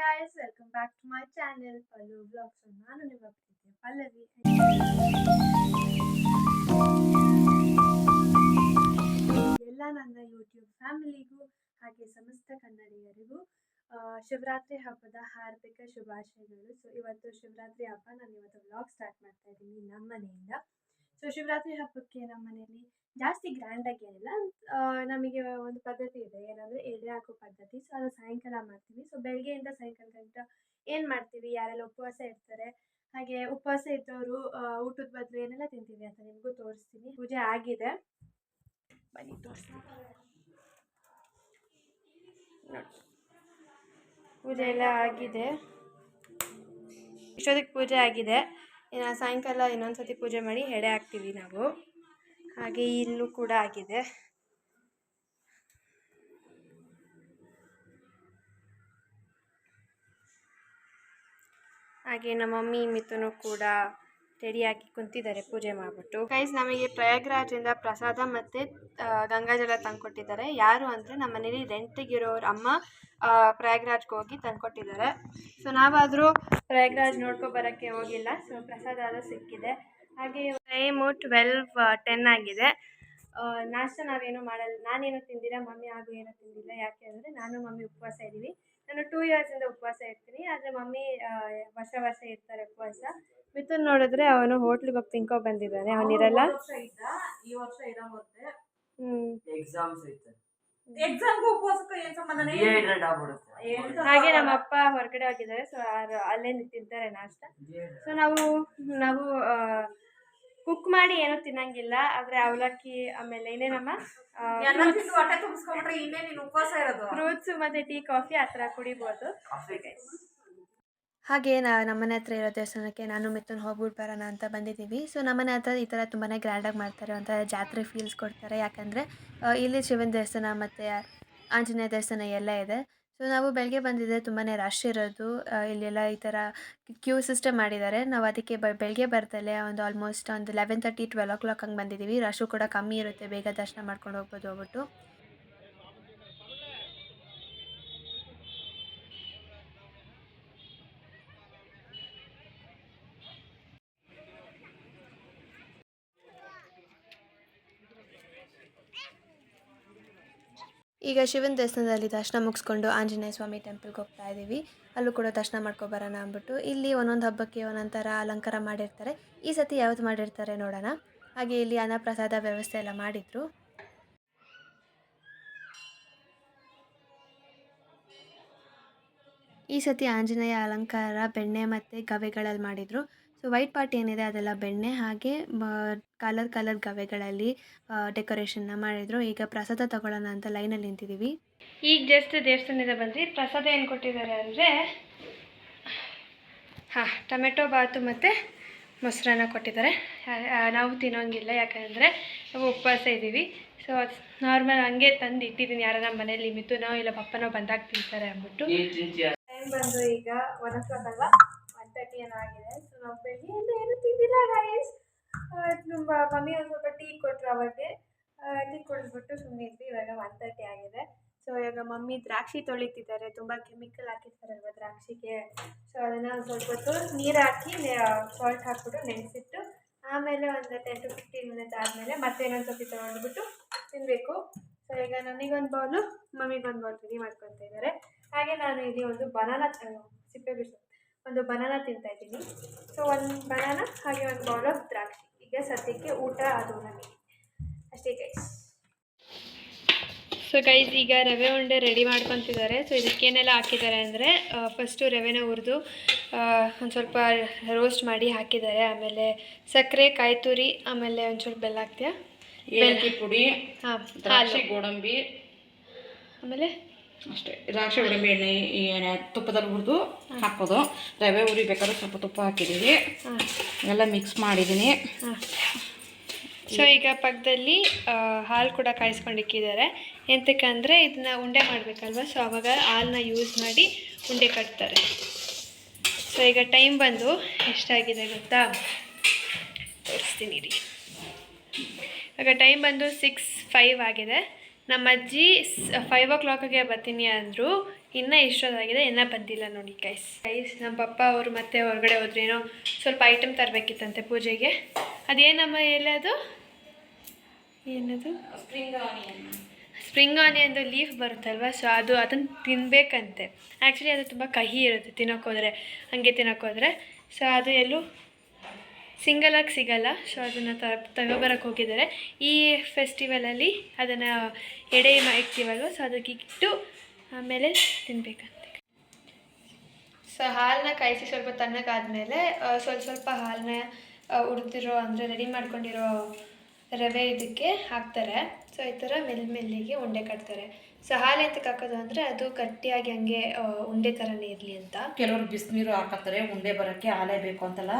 Guys welcome back to my channel Pallu Vlogs. ನಾನು ನಿಮ್ಮ ಪ್ರೀತಿಯ ಪಲ್ಲವಿ ಎಲ್ಲ ನನ್ನ ಯೂಟ್ಯೂಬ್ ಫ್ಯಾಮಿಲಿಗೂ ಹಾಗೆ ಸಮಸ್ತ ಕನ್ನಡಿಗರಿಗೂ ಶಿವರಾತ್ರಿ ಹಬ್ಬದ ಹಾರ್ದಿಕ ಶುಭಾಶಯಗಳು ಸೊ ಇವತ್ತು ಶಿವರಾತ್ರಿ ಹಬ್ಬ ನಾನು ಇವತ್ತು ವ್ಲಾಗ್ ಸ್ಟಾರ್ಟ್ ಮಾಡ್ತಾ ಇದ್ದೀನಿ ನಮ್ಮ ಮನೆಯಿಂದ ಸೊ ಶಿವರಾತ್ರಿ ಹಬ್ಬಕ್ಕೆ ನಮ್ಮ ಮನೆಯಲ್ಲಿ ಜಾಸ್ತಿ ಗ್ರ್ಯಾಂಡಾಗಿ ಏನಿಲ್ಲ. ನಮಗೆ ಒಂದು ಪದ್ಧತಿ ಇದೆ. ಏನಂದರೆ ಎಡೆ ಹಾಕೋ ಪದ್ಧತಿ. ಸೊ ಅದು ಸಾಯಂಕಾಲ ಮಾಡ್ತೀವಿ. ಸೊ ಬೆಳಗ್ಗೆಯಿಂದ ಸಾಯಂಕಾಲ ಗಂಟ ಏನು ಮಾಡ್ತೀವಿ? ಯಾರೆಲ್ಲ ಉಪವಾಸ ಇರ್ತಾರೆ? ಹಾಗೆ ಉಪವಾಸ ಇದ್ದವರು ಊಟದ ಬದಲು ಏನೆಲ್ಲ ತಿಂತೀವಿ ಅಂತ ನಿಮಗೂ ತೋರಿಸ್ತೀನಿ. ಪೂಜೆ ಆಗಿದೆ. ಬನ್ನಿ, ತೋರಿಸ್ತೀನಿ. ಪೂಜೆ ಎಲ್ಲ ಆಗಿದೆ. ಇಷ್ಟೊತ್ತಿಗೆ ಪೂಜೆ ಆಗಿದೆ. ಸಾಯಂಕಾಲ ಇನ್ನೊಂದು ಸತಿ ಪೂಜೆ ಮಾಡಿ ಎಡೆ ಹಾಕ್ತೀವಿ ನಾವು. ಹಾಗೆ ಇಲ್ಲೂ ಕೂಡ ಆಗಿದೆ. ಹಾಗೆ ನಮ್ಮ ಮಮ್ಮಿ ಮಿಥುನು ಕೂಡ ರೆಡಿಯಾಗಿ ಕುಂತಿದ್ದಾರೆ ಪೂಜೆ ಮಾಡಿಬಿಟ್ಟು. ಗೈಸ್ ನಮಗೆ ಪ್ರಯಾಗ್ರಾಜಿಂದ ಪ್ರಸಾದ ಮತ್ತು ಗಂಗಾಜಲ ತಂದ್ಕೊಟ್ಟಿದ್ದಾರೆ. ಯಾರು ಅಂದರೆ ನಮ್ಮ ಮನೇಲಿ ರೆಂಟಿಗಿರೋರ ಅಮ್ಮ ಪ್ರಯಾಗ್ರಾಜ್ಗೆ ಹೋಗಿ ತಂದ್ಕೊಟ್ಟಿದ್ದಾರೆ. ಸೊ ನಾವಾದರೂ ಪ್ರಯಾಗ್ರಾಜ್ ನೋಡ್ಕೊ ಬರೋಕ್ಕೆ ಹೋಗಿಲ್ಲ. ಸೊ ಪ್ರಸಾದ ಆದರೂ ಸಿಕ್ಕಿದೆ. ಹಾಗೆ ಟೈಮು ಟ್ವೆಲ್ವ್ ಟೆನ್ ಆಗಿದೆ. ನಾಷ್ಟ ನಾವೇನು ಮಾಡಲ್ಲ. ನಾನೇನು ತಿಂದಿಲ್ಲ, ಮಮ್ಮಿ ಹಾಗೂ ಏನೂ ತಿಂದಿಲ್ಲ. ಯಾಕೆ ಅಂದರೆ ನಾನು ಮಮ್ಮಿ ಉಪವಾಸ ಇದ್ದೀವಿ. ನಾನು ಟೂ ಇಯರ್ಸಿಂದ ಉಪವಾಸ ಇರ್ತೀನಿ ಆದರೆ ಮಮ್ಮಿ ವರ್ಷ ವರ್ಷ ಇರ್ತಾರೆ ಉಪವಾಸ. ಮಿಥುನ್ ನೋಡಿದ್ರೆ ಅವನು ಹೋಟ್ಲಿಗೆ ಹೋಗಿ ತಿನ್ಕೊ ಬಂದಿದ್ದಾನೆ ಅವನಿರಲ್ಲ ಈ ವರ್ಷ ಇರೋ ಮತ್ತೆ ಎಕ್ಸಾಮ್ಸ್ ಐತೆ. ಹಾಗೆ ನಮ್ಮ ಅಪ್ಪ ಹೊರಗಡೆ ಹೋಗಿದ್ದಾರೆ ಸೊ ಅಲ್ಲೇ ತಿಂತಾರೆ ನಾಷ್ಟ. ಸೊ ನಾವು ನಾವು ಕುಕ್ ಮಾಡಿ ಏನು ತಿನ್ನಂಗಿಲ್ಲ ಆದರೆ ಅವಲಕ್ಕಿ ಆಮೇಲೆ ಏನೇನಮ್ಮ ಫ್ರೂಟ್ಸ್ ಮತ್ತೆ ಹೊಟ್ಟೆ ತುಂಬಿಸ್ಕೊಂಡ್ರೆ ಇನ್ನೇ ನೀನು ಉಪವಾಸ ಇರೋದು? ಫ್ರೂಟ್ಸು ಮತ್ತು ಟೀ ಕಾಫಿ ಆ ಥರ ಕುಡಿಬೋದು. ಹಾಗೆ ನಾ ನಮ್ಮನೆ ಹತ್ರ ಇರೋ ದೇವಸ್ಥಾನಕ್ಕೆ ನಾನು ಮಿಥುನ್ ಹೋಗ್ಬಿಟ್ಟು ಬರೋಣ ಅಂತ ಬಂದಿದ್ದೀವಿ. ಸೊ ನಮ್ಮನೆ ಹತ್ರ ಈ ಥರ ತುಂಬಾ ಗ್ರ್ಯಾಂಡಾಗಿ ಮಾಡ್ತಾರೆ ಒಂಥರ ಜಾತ್ರೆ ಫೀಲ್ಸ್ ಕೊಡ್ತಾರೆ. ಯಾಕಂದರೆ ಇಲ್ಲಿ ಶಿವನ ದೇವಸ್ಥಾನ ಮತ್ತು ಆಂಜನೇಯ ದೇವಸ್ಥಾನ ಎಲ್ಲ ಇದೆ. ಸೊ, ನಾವು ಬೆಳಗ್ಗೆ ಬಂದಿದ್ದೆ ತುಂಬಾ ರಶ್ ಇರೋದು. ಇಲ್ಲೆಲ್ಲ ಈ ಥರ ಕ್ಯೂ ಸಿಸ್ಟಮ್ ಮಾಡಿದ್ದಾರೆ. ನಾವು ಅದಕ್ಕೆ ಬ ಬೆಳಗ್ಗೆ ಬರ್ತಲೇ ಒಂದು ಆಲ್ಮೋಸ್ಟ್ ಒಂದು eleven thirty twelve o'clock ಹಂಗೆ ಬಂದಿದ್ದೀವಿ. ರಶು ಕೂಡ ಕಮ್ಮಿ ಇರುತ್ತೆ. ಬೇಗ ದರ್ಶನ ಮಾಡ್ಕೊಂಡು ಹೋಗ್ಬೋದು ಹೋಗ್ಬಿಟ್ಟು. ಈಗ ಶಿವನ ದೇವಸ್ಥಾನದಲ್ಲಿ ದರ್ಶನ ಮುಗಿಸ್ಕೊಂಡು ಆಂಜನೇಯ ಸ್ವಾಮಿ ಟೆಂಪಲ್ಗೆ ಹೋಗ್ತಾ ಇದ್ದೀವಿ ಅಲ್ಲೂ ಕೂಡ ದರ್ಶನ ಮಾಡ್ಕೊಬರೋಣ ಅಂದ್ಬಿಟ್ಟು ಇಲ್ಲಿ ಒಂದೊಂದು ಹಬ್ಬಕ್ಕೆ ಒಂದೊಂದು ಥರ ಅಲಂಕಾರ ಮಾಡಿರ್ತಾರೆ. ಈ ಸತಿ ಯಾವ್ದು ಮಾಡಿರ್ತಾರೆ ನೋಡೋಣ. ಹಾಗೆ ಇಲ್ಲಿ ಅನ್ನಪ್ರಸಾದ ವ್ಯವಸ್ಥೆ ಎಲ್ಲ ಮಾಡಿದರು. ಈ ಸತಿ ಆಂಜನೇಯ ಅಲಂಕಾರ, ಬೆಣ್ಣೆ ಮತ್ತು ಗವೆಗಳಲ್ಲಿ ಮಾಡಿದರು. ಸೊ ವೈಟ್ ಪಾರ್ಟ್ ಏನಿದೆ ಅದೆಲ್ಲ ಬೆಣ್ಣೆ ಹಾಗೆ ಕಲರ್ ಕಲರ್ ಗವೆಗಳಲ್ಲಿ ಡೆಕೋರೇಷನ್ನ ಮಾಡಿದರು. ಈಗ ಪ್ರಸಾದ ತಗೊಳ್ಳೋಣ ಅಂತ ಲೈನಲ್ಲಿ ನಿಂತಿದ್ದೀವಿ ಈಗ ಜಸ್ಟ್ ದೇವಸ್ಥಾನದಿಂದ ಬಂದ್ವಿ ಪ್ರಸಾದ ಏನು ಕೊಟ್ಟಿದ್ದಾರೆ ಅಂದರೆ ಹಾಂ ಟೊಮೆಟೊ ಬಾತು ಮತ್ತು ಮೊಸರನ್ನ ಕೊಟ್ಟಿದ್ದಾರೆ. ನಾವು ತಿನ್ನೋಂಗಿಲ್ಲ. ಯಾಕಂದರೆ ನಾವು ಉಪವಾಸ ಇದ್ದೀವಿ. ಸೊ ನಾರ್ಮಲ್ ಹಂಗೆ ತಂದು ಇಟ್ಟಿದ್ದೀನಿ. ಯಾರ ನಮ್ಮ ಮನೇಲಿ ಮಿಥುನೋ ಇಲ್ಲ ಪಪ್ಪನೋ ಬಂದಾಗ ತಿಂತಾರೆ ಅಂದ್ಬಿಟ್ಟು. ಟೈಮ್ ಬಂದು ಈಗ ಒನ್ ಓ ಕ್ಲಾಕ್ ಅಲ್ವಾ ಒನ್ ತರ್ಟಿ ಏನೋ ಆಗಿದೆ. ನಾವು ಬೆಳಗ್ಗೆಯಿಂದ ಏನು ತಿಂದಿಲ್ಲ ಗೈಸ್ ತುಂಬ ಮಮ್ಮಿ ಒಂದು ಸ್ವಲ್ಪ ಟೀ ಕೊಟ್ಟರು ಅವಾಗೆ ಟೀ ಕುಡಿದ್ಬಿಟ್ಟು ಸುಮ್ಮನೆ ಇದ್ವಿ ಇವಾಗ ಒನ್ ತರ್ಟಿ ಆಗಿದೆ ಸೊ ಇವಾಗ ಮಮ್ಮಿ ದ್ರಾಕ್ಷಿ ತೊಳಿತಿದ್ದಾರೆ ತುಂಬ ಕೆಮಿಕಲ್ ಹಾಕಿರ್ತಾರಲ್ವ ದ್ರಾಕ್ಷಿಗೆ ಸೊ ಅದನ್ನು ಒಂದು ಸ್ವಲ್ಪ ಹೊತ್ತು ನೀರು ಹಾಕಿ ಸಾಲ್ಟ್ ಹಾಕ್ಬಿಟ್ಟು ನೆನೆಸಿಟ್ಟು ಆಮೇಲೆ ಒಂದು ಟೆನ್ ಟು ಫಿಫ್ಟೀನ್ ಮಿನಿಟ್ಸ್ ಆದಮೇಲೆ ಮತ್ತೆ ಇನ್ನೊಂದು ಸ್ವಲ್ಪ ತೊಗೊಂಡ್ಬಿಟ್ಟು ತಿನ್ನಬೇಕು ಸೊ ಈಗ ನನಗೊಂದು ಬೌಲು ಮಮ್ಮಿಗೊಂದು ಬೌಲ್ ರೆಡಿ ಮಾಡ್ಕೊತಾ ಇದ್ದಾರೆ ಹಾಗೆ ನಾನು ಇಲ್ಲಿ ಒಂದು ಬನಾನ ಸಿಪ್ಪೆ ಬಿಡಿಸು ಒಂದು ಬನಾನ ತಿಂತಾ ಇದ್ದೀನಿ. ಸೊ ಒಂದು ಬನಾನ ಹಾಗೆ ಒಂದು ಬೌಲ್ ಆಫ್ ದ್ರಾಕ್ಷಿ. ಈಗ ಸದ್ಯಕ್ಕೆ ಊಟ ಅದು ನಮಗೆ. ಅಷ್ಟೇ ಗೈಸ್ ಸೊ ಗೈಸ್ ಈಗ ರವೆ ಉಂಡೆ ರೆಡಿ ಮಾಡ್ಕೊತಿದ್ದಾರೆ. ಸೊ ಇದಕ್ಕೇನೆಲ್ಲ ಹಾಕಿದ್ದಾರೆ ಅಂದರೆ ಫಸ್ಟು ರವೆನ ಹುರಿದು ಒಂದು ಸ್ವಲ್ಪ ರೋಸ್ಟ್ ಮಾಡಿ ಹಾಕಿದ್ದಾರೆ. ಆಮೇಲೆ ಸಕ್ಕರೆ ಕಾಯಿ ತುರಿ ಆಮೇಲೆ ಒಂದು ಸ್ವಲ್ಪ ಬೆಲ್ಲ ಹಾಕ್ತೀಯಾ? ಏಲಕ್ಕಿ ಪುಡಿ ಹಾಂ ದ್ರಾಕ್ಷಿ ಗೋಡಂಬಿ. ಆಮೇಲೆ ಅಷ್ಟೇ. ದ್ರಾಕ್ಷಿ ಗೋಡಂಬಿ ಎಣ್ಣೆ ತುಪ್ಪದಲ್ಲಿ ಹುರಿದು ಹಾಕೋದು. ರವೆ ಉರಿ ಬೇಕಾದ್ರೆ ಸ್ವಲ್ಪ ತುಪ್ಪ ಹಾಕಿದ್ದೀವಿ ಎಲ್ಲ ಮಿಕ್ಸ್ ಮಾಡಿದ್ದೀನಿ ಸೊ ಈಗ ಪಕ್ಕದಲ್ಲಿ ಹಾಲು ಕೂಡ ಕಾಯಿಸ್ಕೊಂಡಿಕ್ಕಿದ್ದಾರೆ. ಎಂತಕ್ಕಂದರೆ ಇದನ್ನ ಉಂಡೆ ಮಾಡಬೇಕಲ್ವ? ಸೊ ಆವಾಗ ಹಾಲನ್ನ ಯೂಸ್ ಮಾಡಿ ಉಂಡೆ ಕಟ್ತಾರೆ. ಸೊ ಈಗ ಟೈಮ್ ಬಂದು ಎಷ್ಟಾಗಿದೆ ಗೊತ್ತಾ? ತೋರಿಸ್ತೀನಿ ರೀ ಇವಾಗ ಟೈಮ್ ಬಂದು ಸಿಕ್ಸ್ ಫೈವ್ ಆಗಿದೆ. ನಮ್ಮ ಅಜ್ಜಿ ಫೈವ್ ಓ ಕ್ಲಾಕಿಗೆ ಬರ್ತೀನಿ ಅಂದರು. ಇನ್ನೂ ಇಷ್ಟೊತ್ತಾಗಿದೆ ಇನ್ನೂ ಬಂದಿಲ್ಲ ನೋಡಿ ಕೈಸ್ ಕೈಸ್ ನಮ್ಮ ಪಪ್ಪ ಅವರು ಮತ್ತೆ ಹೊರಗಡೆ ಹೋದ್ರೇನೋ ಸ್ವಲ್ಪ ಐಟಮ್ ತರಬೇಕಿತ್ತಂತೆ ಪೂಜೆಗೆ. ಅದೇನಮ್ಮ ಎಲ್ಲ ಅದು? ಏನದು? ಸ್ಪ್ರಿಂಗ್ ಆನಿಯನ್ ಸ್ಪ್ರಿಂಗ್ ಆನಿಯನ್ದು ಲೀಫ್ ಬರುತ್ತಲ್ವ ಸೊ ಅದು ಅದನ್ನು ತಿನ್ನಬೇಕಂತೆ ಆ್ಯಕ್ಚುಲಿ ಅದು ತುಂಬ ಕಹಿ ಇರುತ್ತೆ ತಿನ್ನೋಕ್ಕೋದ್ರೆ ಹಾಗೆ ತಿನ್ನೋಕ್ಕೋದ್ರೆ ಸೊ ಅದು ಎಲ್ಲೂ ಸಿಂಗಲಾಗಿ ಸಿಗಲ್ಲ. ಸೊ ಅದನ್ನು ತ ತಗೊಬರಕ್ಕೆ ಹೋಗಿದ್ದಾರೆ. ಈ ಫೆಸ್ಟಿವಲಲ್ಲಿ ಅದನ್ನು ಎಡೆ ಇಕ್ತೀವಲ್ವ ಸೊ ಅದಕ್ಕೆ ಇಟ್ಟು ಆಮೇಲೆ ತಿನ್ನಬೇಕಂತ ಸೊ ಹಾಲನ್ನ ಕಾಯಿಸಿ ಸ್ವಲ್ಪ ತಣ್ಣಗಾದ್ಮೇಲೆ ಸ್ವಲ್ಪ ಸ್ವಲ್ಪ ಹಾಲನ್ನ ಉಡ್ದಿರೋ ಅಂದರೆ ರೆಡಿ ಮಾಡ್ಕೊಂಡಿರೋ ರವೆ ಇದಕ್ಕೆ ಹಾಕ್ತಾರೆ. ಸೊ ಈ ಥರ ಮೆಲ್ಲ ಮೆಲ್ಲಿಗೆ ಉಂಡೆ ಕಟ್ತಾರೆ. ಸೊ ಹಾಲು ಎಂತಕ್ಕೆ ಹಾಕೋದು ಅಂದರೆ ಅದು ಗಟ್ಟಿಯಾಗಿ ಹಂಗೆ ಉಂಡೆ ಥರನೇ ಇರಲಿ ಅಂತ. ಕೆಲವರು ಬಿಸಿನೀರು ಹಾಕತ್ತಾರೆ ಉಂಡೆ ಬರೋಕ್ಕೆ ಹಾಲೇ ಬೇಕು ಅಂತಲ್ಲ.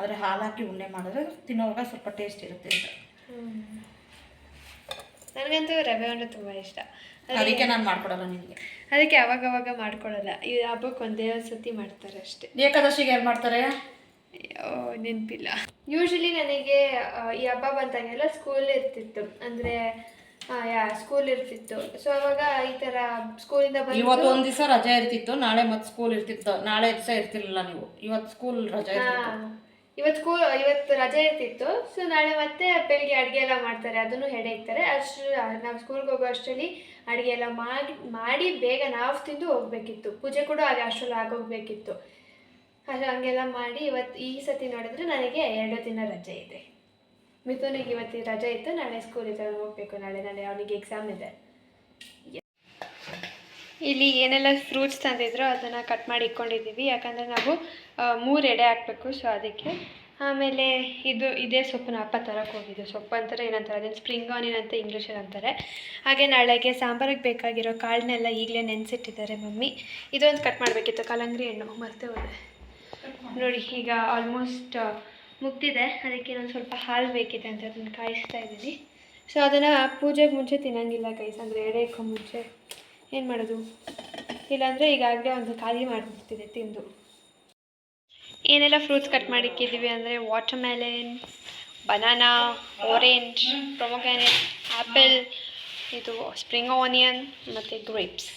ಆದರೆ ಹಾಲು ಹಾಕಿ ಉಂಡೆ ಮಾಡಿದ್ರೆ ತಿನ್ನೋವಾಗ ಸ್ವಲ್ಪ ಟೇಸ್ಟ್ ಇರುತ್ತೆ ಅಂತ. ನನಗಂತೂ ರವೆ ಉಂಡೆ ತುಂಬ ಇಷ್ಟ. ಅದಕ್ಕೆ ನಾನು ಮಾಡ್ಕೊಡಲ್ಲ ನಿಮಗೆ. ಅದಕ್ಕೆ ಅವಾಗ ಅವಾಗ ಮಾಡ್ಕೊಡಲ್ಲ. ಈ ಹಬ್ಬಕ್ಕೆ ಒಂದೇ ಒಂದು ಸತಿ ಮಾಡ್ತಾರೆ ಅಷ್ಟೇ. ಏಕಾದಶಿಗೆ ಏನು ಮಾಡ್ತಾರೆ? ನೆನಪಿಲ್ಲ. ಯೂಶಲಿ ನನಗೆ ಈ ಹಬ್ಬ ಬಂದಾಗೆಲ್ಲ ಸ್ಕೂಲ್ ಇರ್ತಿತ್ತು. ಅಂದರೆ ಯಾ ಸ್ಕೂಲ್ ಇರ್ತಿತ್ತು. ಸೊ ಅವಾಗ ಈ ತರ ಸ್ಕೂಲಿಂದ ಇವತ್ತು ಒಂದ್ ದಿವಸ ರಜೆ ಇರ್ತಿತ್ತು ನಾಳೆ ಮತ್ತೆ ಸ್ಕೂಲ್ ಇರ್ತಿತ್ತು. ನಾಳೆ ದಿವಸ ಇರ್ತಿರ್ಲಿಲ್ಲ ನೀವು. ಇವತ್ತು ಸ್ಕೂಲ್ ರಜೆ ಇರ್ತಿತ್ತು. ಇವತ್ತು ಸ್ಕೂಲ್ ಇವತ್ತು ರಜೆ ಇರ್ತಿತ್ತು. ಸೊ ನಾಳೆ ಮತ್ತೆ ಬೆಳಿಗ್ಗೆ ಅಡುಗೆ ಎಲ್ಲ ಮಾಡ್ತಾರೆ. ಅದನ್ನು ಹೆಡೆ ಇಕ್ತಾರೆ ಅಷ್ಟು ನಾವು ಸ್ಕೂಲ್ಗೆ ಹೋಗೋ ಅಷ್ಟರಲ್ಲಿ ಅಡುಗೆ ಎಲ್ಲ ಮಾಡಿ ಮಾಡಿ ಬೇಗ ನಾವು ತಿಂದು ಹೋಗ್ಬೇಕಿತ್ತು. ಪೂಜೆ ಕೂಡ ಹಾಗೆ ಅಷ್ಟರಲ್ಲಿ ಆಗೋಗ್ಬೇಕಿತ್ತು ಹಾಗೆ ಹಂಗೆಲ್ಲ ಮಾಡಿ ಇವತ್ತು ಈ ಸತಿ ನೋಡಿದ್ರೆ ನನಗೆ ಎರಡು ದಿನ ರಜೆ ಇದೆ. ಮಿಥುನಿಗೆ ಇವತ್ತು ರಜೆ ಇತ್ತು, ನಾಳೆ ಸ್ಕೂಲಿಗೆ ಹೋಗ್ಬೇಕು, ನಾಳೆ ನಾಳೆ ಅವನಿಗೆ ಎಕ್ಸಾಮ್ ಇದೆ. ಇಲ್ಲಿ ಏನೆಲ್ಲ ಫ್ರೂಟ್ಸ್ ತಂದಿದ್ರು ಅದನ್ನು ಕಟ್ ಮಾಡಿ ಇಟ್ಕೊಂಡಿದ್ದೀವಿ. ಯಾಕಂದರೆ ನಾವು ಮೂರು ಎಡೆ ಹಾಕ್ಬೇಕು ಸೊ ಅದಕ್ಕೆ. ಆಮೇಲೆ ಇದು, ಇದೇ ಸೊಪ್ಪನ್ನ ಅಪ್ಪ ತರಕ್ಕೆ ಹೋಗಿದ್ದು. ಸೊಪ್ಪು ಅಂತಾರೆ, ಏನಂತಾರೆ, ಅದನ್ನು ಸ್ಪ್ರಿಂಗ್ ಆನಿಯನ್ ಅಂತ ಇಂಗ್ಲೀಷಲ್ಲಿ ಅಂತಾರೆ. ಹಾಗೆ ನಾಳೆಗೆ ಸಾಂಬಾರಿಗೆ ಬೇಕಾಗಿರೋ ಕಾಳನ್ನೆಲ್ಲ ಈಗಲೇ ನೆನೆಸಿಟ್ಟಿದ್ದಾರೆ ಮಮ್ಮಿ. ಇದೊಂದು ಕಟ್ ಮಾಡಬೇಕಿತ್ತು ಕಲಂಗ್ರಿ ಹಣ್ಣು. ಮರ್ತೇ ಹೋದೆ. ನೋಡಿ, ಈಗ ಆಲ್ಮೋಸ್ಟ್ ಮುಗ್ದಿದೆ. ಅದಕ್ಕೆ ನಾನು ಸ್ವಲ್ಪ ಹಾಲು ಬೇಕಿದೆ ಅಂತ ಅದನ್ನು ಕಾಯಿಸ್ತಾ ಇದ್ದೀನಿ. ಸೊ ಅದನ್ನು ಪೂಜೆಗೆ ಮುಂಚೆ ತಿನ್ನಂಗಿಲ್ಲ ಕೈಸ್ ಅಂದರೆ ಎಡೆಕ್ಕೂ ಮುಂಚೆ. ಏನು ಮಾಡೋದು? ಇಲ್ಲಾಂದರೆ ಈಗಾಗಲೇ ಒಂದು ಖಾಲಿ ಮಾಡಿಬಿಡ್ತಿದೆ ತಿಂದು. ಏನೆಲ್ಲ ಫ್ರೂಟ್ಸ್ ಕಟ್ ಮಾಡಿಕ್ಕಿದ್ದೀವಿ ಅಂದರೆ watermelon banana orange pomegranate apple ಇದು ಸ್ಪ್ರಿಂಗ್ ಆನಿಯನ್ ಮತ್ತು ಗ್ರೇಪ್ಸ್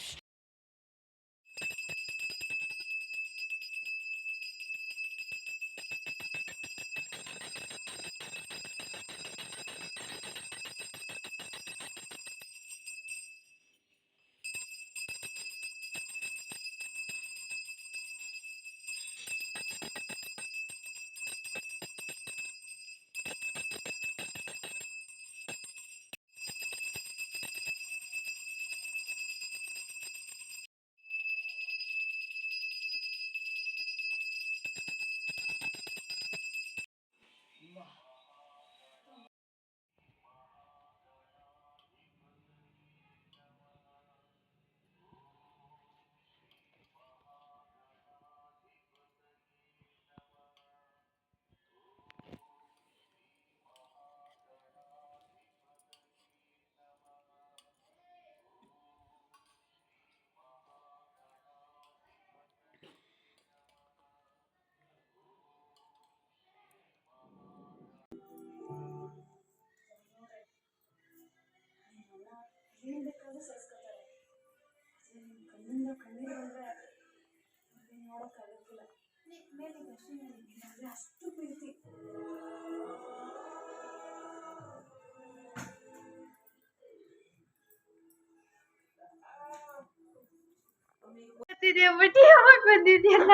ಬಟ್ ಯಾವಾಗ ಬಂದಿದ್ಯಲ್ಲ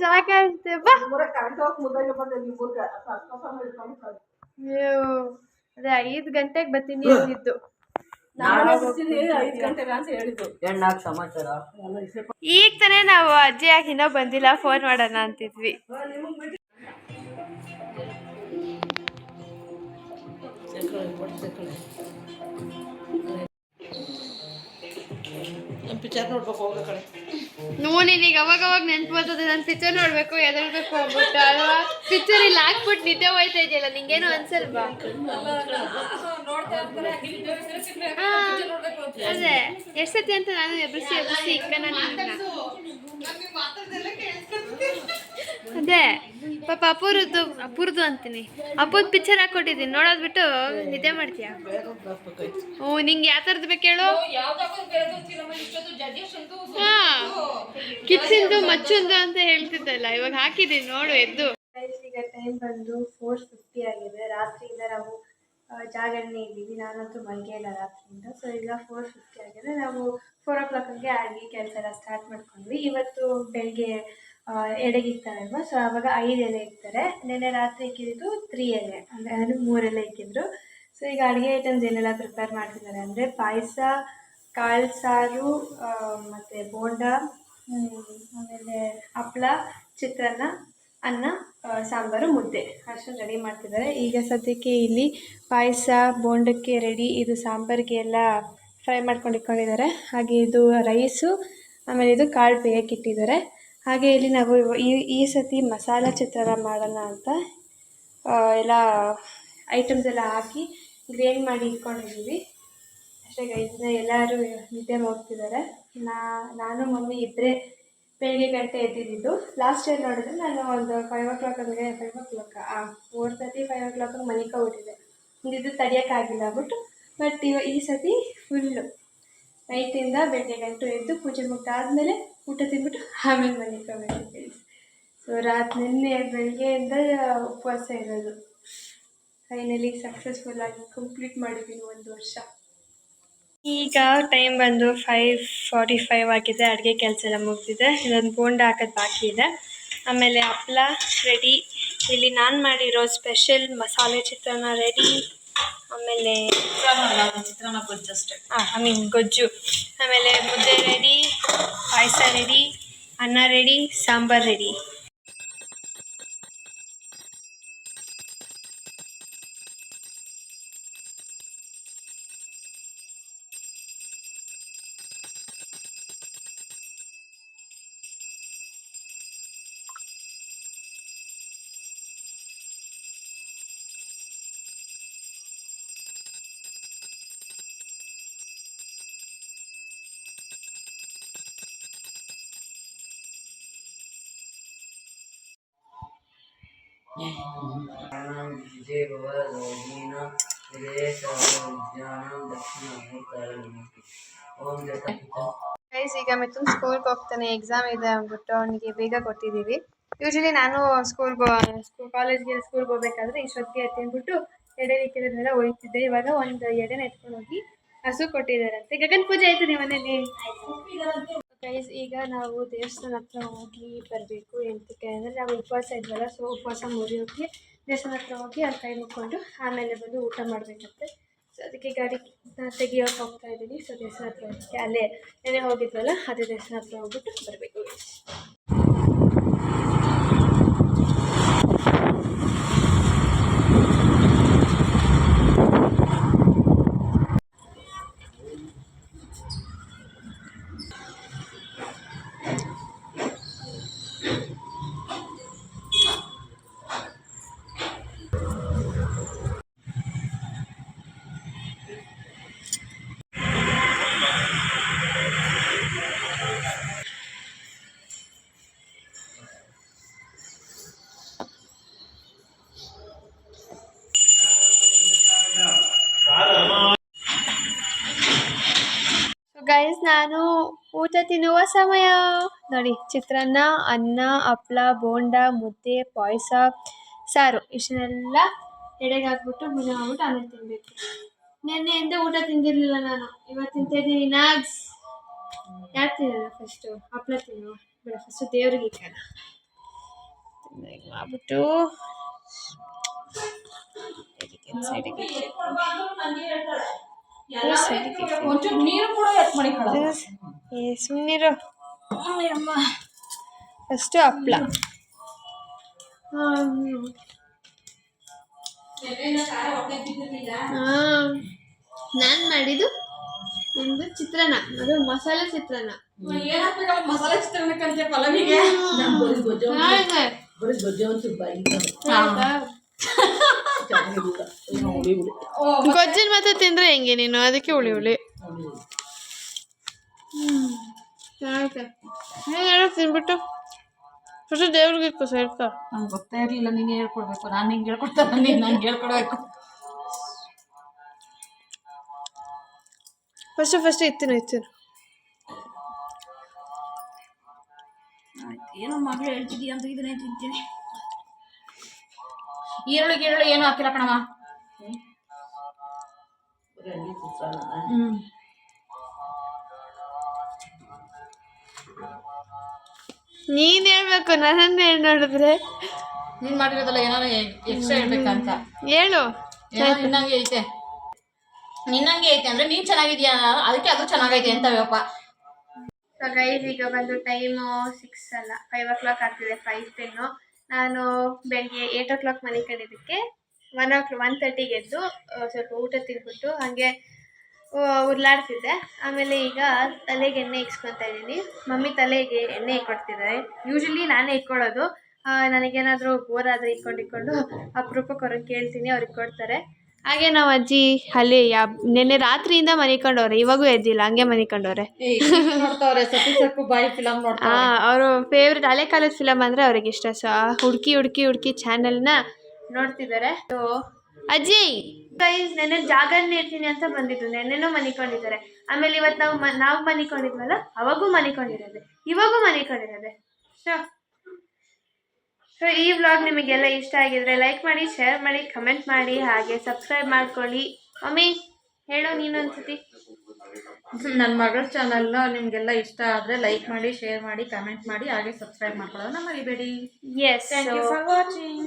ಜಾಗ ಅಂತೆ ಬಾ ಅದೇ ಐದು ಗಂಟೆಗೆ ಬರ್ತೀನಿ ಅಂದಿದ್ದು. ಹೆಣ್ಣಾಗ ಸಮಾಚಾರ? ಈಗ ತಾನೇ ನಾವು ಅಜ್ಜಿ ಯಾಕೆ ಇನ್ನೂ ಬಂದಿಲ್ಲ ಫೋನ್ ಮಾಡೋಣ ಅಂತಿದ್ವಿ. ಪಿಕ್ಚರ್ ನೋಡ್ಬೇಕು ಹೋಗೋ ಕಡೆ. ನೋ ನಿನಗೆ ಅವಾಗ ಅವಾಗ ನೆನ್ಪು ಬರ್ತದೆ ನಾನು ಪಿಕ್ಚರ್ ನೋಡ್ಬೇಕು ಎದಳ್ಬೇಕು ಹೋಗ್ಬಿಟ್ಟು ಅಲ್ವಾ? ಪಿಕ್ಚರ್ ಇಲ್ಲಿ ಹಾಕ್ಬಿಟ್ಟು ನಿದ್ದೆ ಹೋಯ್ತಾ ಇದೆಯಲ್ಲ ನಿಂಗೇನು ಅನ್ಸಲ್ವಾ ಅದೇ. ಎಷ್ಟು ಸತಿ ಅಂತ ನಾನು ಎಬ್ಬಿಸಿ ಎಬ್ಬಿಸಿ ಇಕ್ಕ ನಾನು ಅದೇ. ಪಾಪ ಅಪೂರದ್ದು ಅಪೂರ್ದು ಅಂತೀನಿ. ಅಪ್ಪದ ಪಿಕ್ಚರ್ ಹಾಕೊಟ್ಟಿದ್ದೀನಿ. ನೋಡೋದ್ ಬಿಟ್ಟು ನಿದ್ದೆ ಮಾಡ್ತೀಯಾ? ಓ, ನಿಂಗೆ ಯಾವ ಥರದ್ದು ಬೇಕು ಹೇಳು? ಹಾ, ಕಿಚ್ಚಿಂದು, ಮಚ್ಚಂದು ಅಂತ ಹೇಳ್ತಿದ್ದಲ್ಲ. ಇವಾಗ ಹಾಕಿದ್ದೀನಿ, ನೋಡು, ಎದ್ದು. ಈಗ ಟೈಮ್ ಬಂದು ಫೋರ್ ಫಿಫ್ಟಿ ಆಗಿದೆ. ರಾತ್ರಿಯಿಂದ ನಾವು ಜಾಗರಣೆ ಇದ್ದೀವಿ. ನಾನಂತೂ ಮಲ್ಗೆ ಇಲ್ಲ ರಾತ್ರಿಯಿಂದ. ಸೊ ಈಗ ಫೋರ್ ಫಿಫ್ಟಿ ಆಗಿದೆ. ನಾವು ಫೋರ್ ಓ ಕ್ಲಾಕಿಗೆ ಆಗಿ ಕೆಲಸ ಎಲ್ಲ ಸ್ಟಾರ್ಟ್ ಮಾಡ್ಕೊಂಡ್ವಿ. ಇವತ್ತು ಬೆಳಗ್ಗೆ ಎಡೆಗಿರ್ತಾರಲ್ವ ಸೊ ಆವಾಗ ಐದು ಎಲೆ ಇರ್ತಾರೆ ನೆನ್ನೆ ರಾತ್ರಿ ಇಕ್ಕಿದ್ದು ತ್ರೀ ಎಲೆ. ಅಂದರೆ ಅಂದರೆ ಮೂರೆಲೆ ಇಕ್ಕಿದ್ರು. ಸೊ ಈಗ ಅಡುಗೆ ಐಟಮ್ಸ್ ಏನೆಲ್ಲ ಪ್ರಿಪೇರ್ ಮಾಡ್ತಿದ್ದಾರೆ ಅಂದರೆ ಪಾಯಸ, ಕಾಳು ಸಾರು ಮತ್ತು ಬೋಂಡ ಆಮೇಲೆ ಹಪ್ಳ, ಚಿತ್ರಾನ್ನ, ಅನ್ನ ಸಾಂಬಾರು, ಮುದ್ದೆ. ಅಷ್ಟು ರೆಡಿ ಮಾಡ್ತಿದ್ದಾರೆ. ಈಗ ಸದ್ಯಕ್ಕೆ ಇಲ್ಲಿ ಪಾಯಸ, ಬೋಂಡಕ್ಕೆ ರೆಡಿ ಇದು ಸಾಂಬಾರಿಗೆ ಎಲ್ಲ ಫ್ರೈ ಮಾಡ್ಕೊಂಡು ಇಟ್ಕೊಂಡಿದ್ದಾರೆ. ಹಾಗೆ ಇದು ರೈಸು ಆಮೇಲೆ ಇದು ಕಾಳು ಬೇಯಕ್ಕಿಟ್ಟಿದ್ದಾರೆ ಹಾಗೆ ಇಲ್ಲಿ ನಾವು ಈ ಈ ಸತಿ ಮಸಾಲ ಚಿತ್ರಾನ್ನ ಮಾಡೋಣ ಅಂತ ಎಲ್ಲ ಐಟಮ್ಸ್ ಎಲ್ಲ ಹಾಕಿ ಗ್ರೇನ್ ಮಾಡಿ ಇಟ್ಕೊಂಡಿದ್ದೀವಿ. ಅಷ್ಟೇ ಇದನ್ನ ಎಲ್ಲರೂ ನಿದ್ದೆ ಹೋಗ್ತಿದ್ದಾರೆ ನಾ, ನಾನು ಮಮ್ಮಿ ಇಬ್ಬರೇ ಬೆಳಿಗ್ಗೆ ಗಂಟೆ ಎದ್ದಿದ್ದು. ಲಾಸ್ಟ್ ಇಯರ್ ನೋಡಿದ್ರೆ ನಾನು ಒಂದು ಫೈವ್ ಓ ಕ್ಲಾಕ್ ಅಂದರೆ five o'clock four thirty five o'clock ಮನಿಕೋಗ್ಬಿಟ್ಟಿದ್ದೆ ಇದು ತಡಿಯೋಕ್ಕಾಗಿಲ್ಲ ಅಂದ್ಬಿಟ್ಟು ಬಟ್ ಇವ ಈ ಸತಿ ಫುಲ್ಲು ನೈಟಿಂದ ಬೆಳಗ್ಗೆ ಗಂಟು ಎದ್ದು ಪೂಜೆ ಮುಗ್ದಾದ್ಮೇಲೆ ಊಟ ತಿಂದ್ಬಿಟ್ಟು ಆಮೇಲೆ ಮನಿಕೋಬೇಕು ಗೈಸ್ ಸೊ ರಾತ್ರಿ ನಿನ್ನೆ ಬೆಳಗ್ಗೆಯಿಂದ ಉಪವಾಸ ಇರೋದು. ಫೈನಲಿ ಸಕ್ಸಸ್ಫುಲ್ಲಾಗಿ ಕಂಪ್ಲೀಟ್ ಮಾಡಿದ್ದೀನಿ ಒಂದು ವರ್ಷ. ಈಗ ಟೈಮ್ ಬಂದು ಫೈವ್ ಫಾರ್ಟಿ ಫೈವ್ ಆಗಿದೆ. ಅಡುಗೆ ಕೆಲಸ ಎಲ್ಲ ಮುಗಿದಿದೆ. ಇದೊಂದು ಬೋಂಡ ಹಾಕೋದು ಬಾಕಿ ಇದೆ. ಆಮೇಲೆ ಹಪ್ಳ ರೆಡಿ ಇಲ್ಲಿ ನಾನು ಮಾಡಿರೋ ಸ್ಪೆಷಲ್ ಮಸಾಲೆ ಚಿತ್ರಾನ್ನ ರೆಡಿ ಆಮೇಲೆ ಚಿತ್ರಾನ್ನ ಗೊಜ್ಜು ಅಷ್ಟೇ. ಐ ಮೀನ್ ಗೊಜ್ಜು. ಆಮೇಲೆ ಮುದ್ದೆ ರೆಡಿ ಪಾಯಸ ರೆಡಿ ಅನ್ನ ರೆಡಿ ಸಾಂಬಾರ್ ರೆಡಿ ಈಗ ಮಿಥುನ್ ಸ್ಕೂಲ್ಗೆ ಹೋಗ್ತಾನೆ ಎಕ್ಸಾಮ್ ಇದೆ ಅಂದ್ಬಿಟ್ಟು ಅವನಿಗೆ ಬೇಗ ಕೊಟ್ಟಿದ್ದೀವಿ ಯೂಶಲಿ ನಾನು ಸ್ಕೂಲ್ಗೆ ಸ್ಕೂಲ್ ಕಾಲೇಜ್ಗೆ ಸ್ಕೂಲ್ಗೆ ಹೋಗ್ಬೇಕಾದ್ರೆ ಇಷ್ಟೊತ್ತಿಗೆ ಅಂದ್ಬಿಟ್ಟು ಎಡೆ ಇಕ್ಕಿರೋದನ್ನೆಲ್ಲ ಒಯ್ತಿದ್ದೆ ಇವಾಗ ಒಂದು ಎಡೆನ ಎತ್ಕೊಂಡು ಹೋಗಿ ಹಸು ಕೊಟ್ಟಿದ್ದಾರಂತೆ ಗಗನ್ ಪೂಜೆ ಆಯ್ತು ನಿಮ್ಮ ಮನೇಲಿ ಗೈಸ್ ಈಗ ನಾವು ದೇವಸ್ಥಾನ ಹತ್ರ ಹೋಗಿ ಬರಬೇಕು ಎಂತಕ್ಕೆ ಅಂದರೆ ನಾವು ಉಪವಾಸ ಇದ್ವಲ್ಲ ಸೊ ಉಪವಾಸ ಮುರಿಯೋಕ್ಕೆ ದೇವಸ್ಥಾನ ಹತ್ರ ಹೋಗಿ ಅಲ್ಲಿ ಕೈ ಮುಕ್ಕೊಂಡು ಆಮೇಲೆ ಬಂದು ಊಟ ಮಾಡಬೇಕಂತೆ. ಸೊ ಅದಕ್ಕೆ ಗಾಡಿ ತೆಗಿಯೋಕೆ ಹೋಗ್ತಾ ಇದ್ದೀನಿ. ಸೊ ದೇವಸ್ಥಾನ ಹತ್ರ ಹೋಗಿ ಅಲ್ಲೇ ನೆನೆ ಹೋಗಿದ್ವಲ್ಲ, ಅದೇ ದೇವಸ್ಥಾನ ಹತ್ರ ಹೋಗ್ಬಿಟ್ಟು ಬರಬೇಕು ಗೈಸ್ ನಾನು ಊಟ ತಿನ್ನುವ ಸಮಯ. ನೋಡಿ, ಚಿತ್ರಾನ್ನ, ಅನ್ನ, ಹಪ್ಳ, ಬೋಂಡ, ಮುದ್ದೆ, ಪಾಯಸ, ಸಾರು ಇಷ್ಟನ್ನೆಲ್ಲ ಎಡೆಗೆ ಹಾಕ್ಬಿಟ್ಟು ಮುದ್ದೆ ಮಾಡ್ಬಿಟ್ಟು ಆಮೇಲೆ ತಿನ್ನಬೇಕು ನಿನ್ನೆಯಿಂದ ಊಟ ತಿಂದಿರಲಿಲ್ಲ ನಾನು. ಇವತ್ತು ತಿಂತಿದ್ದೀನಿ ನಾಗ್ಸ್. ಯಾರು ತಿನ್ನಲ್ಲ ಫಸ್ಟು ಹಪ್ಳ ತಿನ್ನುವ. ಬೇಡ ಫಸ್ಟು ದೇವ್ರಿಗೆ ಇಕ್ಕೋಣ ಮಾಡ್ಬಿಟ್ಟು ಸೈಡಿಗೆ ಸುಮ್ಮನಿರು ಫಸ್ಟು ಹಪ್ಳ. ನಾನು ಮಾಡಿದ್ದು ಒಂದು ಚಿತ್ರಾನ್ನ. ಅದು ಮಸಾಲೆ ಚಿತ್ರಾನ್ನ. ಮಸಾಲೆ ಚಿತ್ರಾನ್ನಕ್ಕಂತೆ ಪಲಾವಿಗೆ ಆಯ್ತು. ಬರೀ ಗೊಜ್ಜು ಒಂದು ಬಾಯಿ ಆಯ್ತಾ? ಚೆನ್ನಾಗಿಲ್ಲ ಏನು ಹುಳಿ ಹುಳಿ ಗೊಜ್ಜಿನ ಮಾತ್ರ ತಿಂದ್ರೆ ಹೆಂಗೆ ನೀನು? ಅದಕ್ಕೆ ಹುಳಿ ಹುಳಿ. ಆಯ್ತಾ. ಹೇಳು ತಿನ್ಬಿಟ್ಟು. ಫಸ್ಟ್ ದೇವ್ರಿಗೆ ಇಕ್ಕು ಸೇರ್ಕ ನಂಗೆ ಗೊತ್ತೇ ಇರಲಿಲ್ಲ ನೀನು ಹೇಳ್ಕೊಡ್ಬೇಕು. ನಾನು ಹಿಂಗೆ ಹೇಳ್ಕೊಡ್ತಾನೆ ನೀನು ನಂಗೆ ಹೇಳ್ಕೊಡ್ಬೇಕು. ಫಸ್ಟ್ ಫಸ್ಟ್ ಇತ್ತೀನಿ ಇತ್ತೀನಿ. ಏನೋ ಮಗಳು ಹೇಳ್ತಿದ್ದೀಯ ಅಂತ ಇದನ್ನೇ ತಿಂತೀನಿ. ಈರುಳ್ಳಿ ಗೀರುಳ್ಳಿ ಏನು ಹಾಕಿಲ್ಲ ಕಣವ ನೀನ್ ಹೇಳ್ಬೇಕು ನನ್ನ ಹೇಳಿ ನೋಡಿದ್ರೆ? ನೀನ್ ಮಾಡಿರೋದಲ್ಲ ಏನಾರು ಎಕ್ಸ್ಟ್ರಾ ಹೇಳ್ಬೇಕಂತ. ಹೇಳು. ಏನೋ ನಿನ್ನಂಗೆ ಐತೆ. ನಿನ್ನಂಗೆ ಐತೆ ಅಂದ್ರೆ ನೀನ್ ಚೆನ್ನಾಗಿದ್ಯಾ? ಅದಕ್ಕೆ ಅದು ಚೆನ್ನಾಗೈತೆ ಅಂತ ವ್ಯಾಪ ಗೈಸ್ ಈಗ ಬಂದು ಟೈಮು ಸಿಕ್ಸ್ ಅಲ್ಲ. ಫೈವ್ ಓ ಕ್ಲಾಕ್ ಆಗ್ತಿದೆ ಫೈವ್ ಟೆನ್ನು ನಾನು ಬೆಳಗ್ಗೆ ಏಟ್ ಓ ಕ್ಲಾಕ್ ಮನೆ ಕಡಿಯೋದಕ್ಕೆ ಒನ್ ಓ ಕ್ಲಾ ಒನ್ ತರ್ಟಿಗೆ ಎದ್ದು ಸ್ವಲ್ಪ ಊಟ ತಿಂದ್ಬಿಟ್ಟು ಹಾಗೆ ಉರ್ಲಾಡ್ತಿದ್ದೆ. ಆಮೇಲೆ ಈಗ ತಲೆಗೆ ಎಣ್ಣೆ ಇಕ್ಸ್ಕೊತಾ ಇದ್ದೀನಿ. ಮಮ್ಮಿ ತಲೆಗೆ ಎಣ್ಣೆ ಇಕ್ಕೊಡ್ತಿದ್ದಾರೆ ಯೂಶಲಿ ನಾನೇ ಇಕ್ಕೊಳ್ಳೋದು ನನಗೇನಾದರೂ ಬೋರ್ ಆದರೆ ಇಕ್ಕೊಂಡು ಇಕ್ಕೊಂಡು ಅಪರೂಪಕ್ಕೆ ಅವ್ರಿಗೆ ಕೇಳ್ತೀನಿ ಅವ್ರಿಗೆ ಕೊಡ್ತಾರೆ ಹಾಗೆ ನಾವು ಅಜ್ಜಿ ಅಲ್ಲಿ ಯಾ ನಿನ್ನೆ ರಾತ್ರಿಯಿಂದ ಮನಿಕೊಂಡವ್ರೆ ಇವಾಗೂ ಎದ್ದಿಲ್ಲ ಹಂಗೆ ಮನಿಕೊಂಡವ್ರೆ. ಅವರು ಫೇವ್ರೆಟ್ ಹಳೆ ಕಾಲದ ಫಿಲಮ್ ಅಂದರೆ ಅವ್ರಿಗೆ ಇಷ್ಟ. ಸೊ ಹುಡುಕಿ ಹುಡುಕಿ ಹುಡುಕಿ ಚಾನೆಲ್ನ ನೋಡ್ತಿದ್ದಾರೆ. ಅಜ್ಜಿ! ಗೈಸ್ ನೆನ್ನೆ ಜಾಗ ಇರ್ತೀನಿ ಅಂತ ಬಂದಿದ್ರು. ನೆನ್ನೆನೂ ಮನಿಕೊಂಡಿದ್ದಾರೆ. ಆಮೇಲೆ ಇವತ್ತು ನಾವು ನಾವು ಮನಿಕೊಂಡಿದ್ವಲ್ಲ? ಅವಾಗೂ ಮನಿಕೊಂಡಿರೋದೆ. ಇವಾಗೂ ಮನಿಕೊಂಡಿರೋದೆ. ಸೊ ಸೊ ಈ ವ್ಲಾಗ್ ನಿಮಗೆಲ್ಲ ಇಷ್ಟ ಆಗಿದ್ರೆ ಲೈಕ್ ಮಾಡಿ ಶೇರ್ ಮಾಡಿ ಕಮೆಂಟ್ ಮಾಡಿ ಹಾಗೆ ಸಬ್ಸ್ಕ್ರೈಬ್ ಮಾಡ್ಕೊಳ್ಳಿ. ಮಮ್ಮಿ ಹೇಳು ನೀನು ಅನ್ಸತಿ ನನ್ನ ಮಗಳ ಚಾನಲ್ನ ನಿಮಗೆಲ್ಲ ಇಷ್ಟ ಆದರೆ ಲೈಕ್ ಮಾಡಿ ಶೇರ್ ಮಾಡಿ ಕಮೆಂಟ್ ಮಾಡಿ ಹಾಗೆ ಸಬ್ಸ್ಕ್ರೈಬ್ ಮಾಡ್ಕೊಳ್ಳೋದನ್ನ ಮರಿಬೇಡಿ. Yes thank you for watching.